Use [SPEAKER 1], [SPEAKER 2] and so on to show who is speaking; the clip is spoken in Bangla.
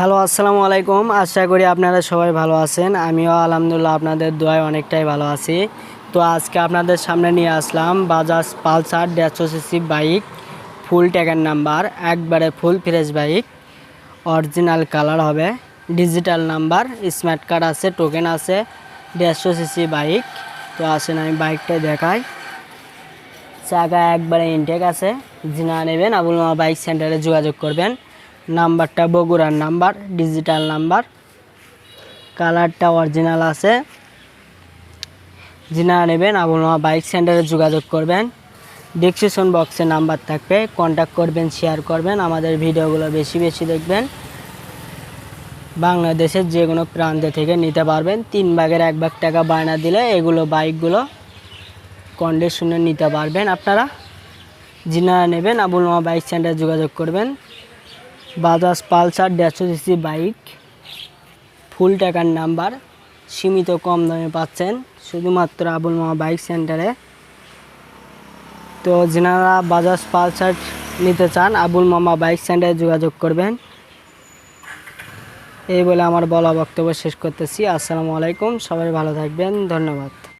[SPEAKER 1] হ্যালো, আসসালামু আলাইকুম। আশা করি আপনারা সবাই ভালো আছেন। আমিও আলহামদুলিল্লাহ আপনাদের দোয়ায় অনেকটাই ভালো আছি। তো আজকে আপনাদের সামনে নিয়ে আসলাম বাজাজ পালসার দেড়শো সিসি বাইক ফুল ট্যাগের নাম্বার একবারে full fresh bike original colour হবে ডিজিটাল নাম্বার স্মার্ট কার্ড আছে টোকেন আছে, দেড়শো সিসি বাইক তো আসেন আমি বাইকটা দেখাই। চাকা একবারে ইনটেক আছে। যিনা নেবেন, আবুল বাইক সেন্টারে যোগাযোগ করবেন। নাম্বারটা বগুড়ার নাম্বার ডিজিটাল নাম্বার। কালারটা অরিজিনাল আছে। যিনা নেবেন মামা বাইক সেন্টারে যোগাযোগ করবেন। ডিসক্রিপশন বক্সে নাম্বার থাকবে। কন্ট্যাক্ট করবেন শেয়ার করবেন। আমাদের ভিডিওগুলো বেশি বেশি দেখবেন। বাংলাদেশের যে কোনো প্রান্তে থেকে নিতে পারবেন। তিন ভাগের এক ভাগ টাকা বায়না দিলে এগুলো বাইকগুলো কন্ডিশনে নিতে পারবেন আপনারা। যিনারা নেবেন আবুল মামা বাইক সেন্টারে যোগাযোগ করবেন। বাজাজ পালসার দেড়শো সিসি বাইক। ফুল টাকার নাম্বার, সীমিত কম দামে পাচ্ছেন শুধুমাত্র আবুল মামা বাইক সেন্টারে। তো যিনারা বাজাজ পালসার নিতে চান, আবুল মামা বাইক সেন্টারে যোগাযোগ করবেন। এই বলে আমার বলা বক্তব্য শেষ করতেছি। আসসালামু আলাইকুম, সবাই ভালো থাকবেন, ধন্যবাদ।